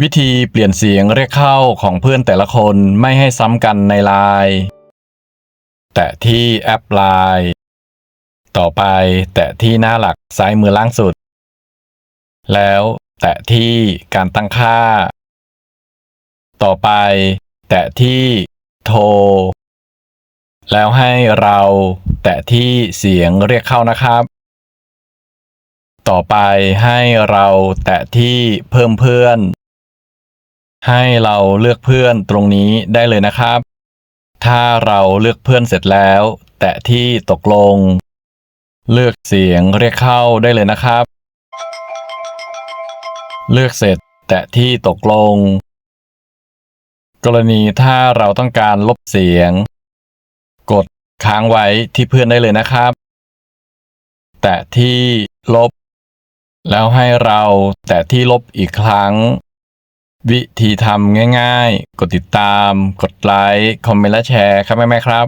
วิธีเปลี่ยนเสียงเรียกเข้าของเพื่อนแต่ละคนไม่ให้ซ้ำกันในไลน์แตะที่แอปไลน์ต่อไปแตะที่หน้าหลักซ้ายมือล่างสุด แล้วแตะที่การตั้งค่า ต่อไป แตะที่โทร แล้วให้เราแตะที่เสียงเรียกเข้านะครับ ต่อไปให้เราแตะที่เพิ่มเพื่อน ให้เราเลือกเพื่อนตรงนี้ได้เลยนะครับ ถ้าเราเลือกเพื่อนเสร็จแล้ว แตะที่ตกลง เลือกเสียงเรียกเข้าได้เลยนะครับ เลือกเสร็จ แตะที่ตกลง กรณีถ้าเราต้องการลบเสียง กดค้างไว้ที่เพื่อนได้เลยนะครับ แตะที่ลบ แล้วให้เราแตะที่ลบอีกครั้ง วิธีทำง่ายๆ กดติดตาม กดไลค์ คอมเมนต์และแชร์ครับแม่ๆครับ